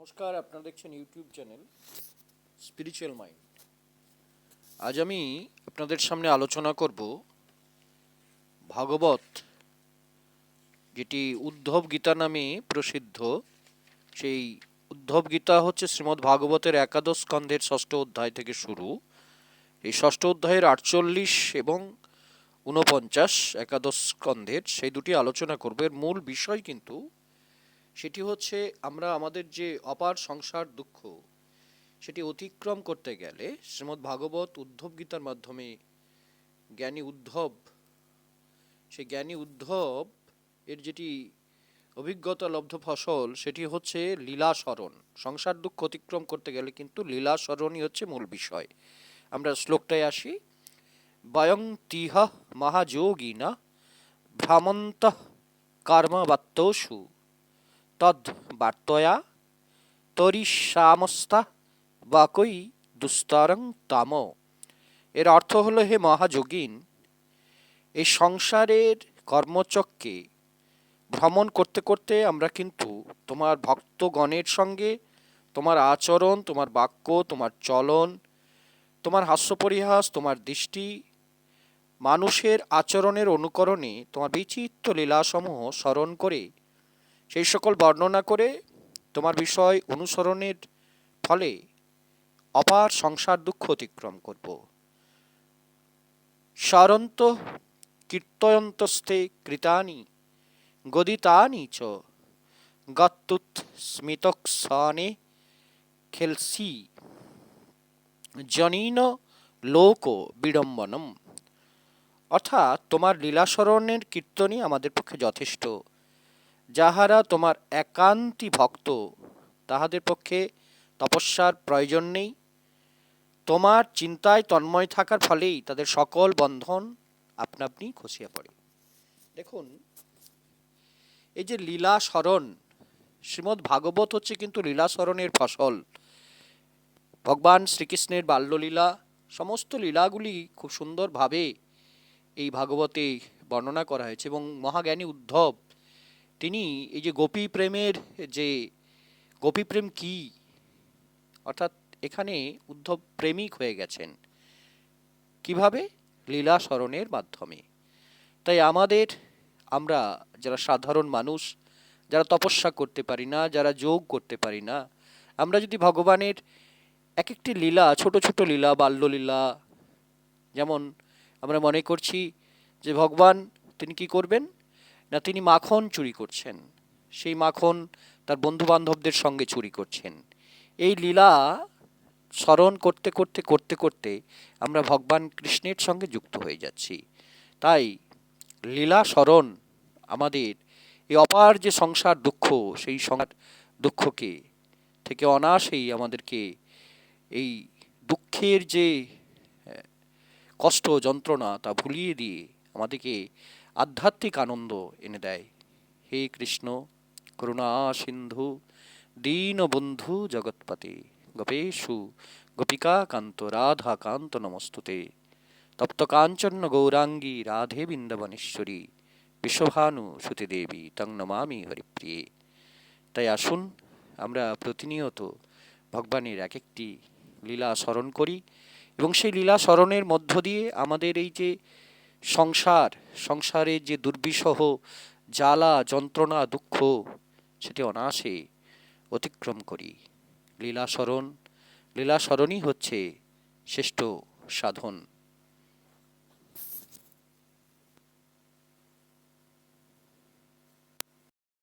নমস্কার, আপনারা দেখছেন ইউটিউব চ্যানেল স্পিরিচুয়াল মাইন্ড আজ আমি আপনাদের সামনে আলোচনা করব ভাগবত, যেটি উদ্ধব গীতা নামে প্রসিদ্ধ। সেই উদ্ধব গীতা হচ্ছে শ্রীমদ্ ভাগবতের একাদশ স্কন্ধের ষষ্ঠ অধ্যায় থেকে শুরু। এই ষষ্ঠ অধ্যায়ের আটচল্লিশ এবং ঊনপঞ্চাশ একাদশ স্কন্ধের সেই দুটি আলোচনা করবে। মূল বিষয় কিন্তু সেটি হচ্ছে আমরা আমাদের যে অপার সংসার দুঃখ, সেটি অতিক্রম করতে গেলে শ্রীমদ্ ভাগবত উদ্ধব গীতার মাধ্যমে জ্ঞানী উদ্ধব, সেই জ্ঞানী উদ্ধব এর যেটি অভিজ্ঞতা লব্ধ ফসল, সেটি হচ্ছে লীলা স্মরণ সংসার দুঃখ অতিক্রম করতে গেলে কিন্তু লীলা স্মরণই হচ্ছে মূল বিষয়। আমরা শ্লোকটায় আসি, বয়ং তিহ মহাযোগিনা ভ্রামন্ত কর্মবত্তসু তদ বার্তয়া তরিশ্যামস্তা বাকই দুস্তরং তাম। এর অর্থ হলো, হে মহাযোগিন, এই সংসারের কর্মচক্রে ভ্রমণ করতে করতে আমরা কিন্তু তোমার ভক্তগণের সঙ্গে তোমার আচরণ, তোমার বাক্য, তোমার চলন, তোমার হাস্যপরিহাস তোমার দৃষ্টি, মানুষের আচরণের অনুকরণে তোমার বিচিত্র লীলাসমূহ স্মরণ করে সেই সকল বর্ণনা করে তোমার বিষয় অনুসরণের ফলে অপার সংসার দুঃখ অতিক্রম করব। সারন্ত কীর্তয়ন্তস্থে কৃতানি, গদিতানি চ, গত্তুত স্মিতক্সানে খেলসি, জনীন লোক বিড়ম্বনম। অর্থাৎ তোমার লীলাসরণের কীর্তনই আমাদের পক্ষে যথেষ্ট। যাহারা তোমার একান্তি ভক্ত, তাহাদের পক্ষে তপস্যার প্রয়োজন নেই। তোমার চিন্তায় তন্ময় থাকার ফলেই তাদের সকল বন্ধন আপনা আপনি খসিয়া পড়ে। দেখুন, এই যে লীলা স্মরণ, শ্রীমদ্ ভাগবত হচ্ছে কিন্তু লীলা স্মরণের ফসল। ভগবান শ্রীকৃষ্ণের বাল্যলীলা, সমস্ত লীলাগুলি খুব সুন্দরভাবে এই ভাগবতে বর্ণনা করা হয়েছে এবং মহাজ্ঞানী উদ্ধব তিনি এই যে গোপী প্রেমের যে, গোপী প্রেম কি? অর্থাৎ এখানে উদ্ধব প্রেমিক হয়ে গেছেন। কীভাবে? লীলা স্মরণের মাধ্যমে। তাই আমাদের, আমরা যারা সাধারণ মানুষ, যারা তপস্যা করতে পারি না, যারা যোগ করতে পারি না, আমরা যদি ভগবানের এক একটি লীলা, ছোট ছোট লীলা, বাল্যলীলা, যেমন আমরা মনে করছি যে ভগবান তিনি কি করবেন? না তিনি মাখন চুরি করছেন, সেই মাখন তার বন্ধু বান্ধবদের সঙ্গে চুরি করছেন। এই লীলা স্মরণ করতে করতে করতে করতে আমরা ভগবান কৃষ্ণের সঙ্গে যুক্ত হয়ে যাচ্ছি। তাই লীলা স্মরণ আমাদের এই অপার যে সংসার দুঃখ, সেই সংসার দুঃখকে থেকে অনায়াসেই আমাদেরকে এই দুঃখের যে কষ্ট, যন্ত্রণা তা ভুলিয়ে দিয়ে আমাদেরকে আধ্যাত্মিক আনন্দ এনে দেয়। হে কৃষ্ণ, করুণা সিন্ধু, দীনবন্ধু জগৎপতে, গোপেশু, গোপিকা কান্ত, রাধা কান্ত নমস্তুতে। তপ্ত কাঞ্চন গৌরাঙ্গী, রাধে বৃন্দাবনেশ্বরী, বিশ্বভানু সুতিদেবী তং নমামি হরিপ্রিয়ে। তাই আসুন, আমরা প্রতিনিয়ত ভগবানের এক একটি লীলা স্মরণ করি এবং সেই লীলা স্মরণের মধ্য দিয়ে আমাদের এই যে সংসার, সংসারের যে দুর্বিষহ জ্বালা, যন্ত্রণা, দুঃখ, সেটি অনায়াসে অতিক্রম করি। লীলা স্মরণ লীলা স্মরণই হচ্ছে শ্রেষ্ঠ সাধন।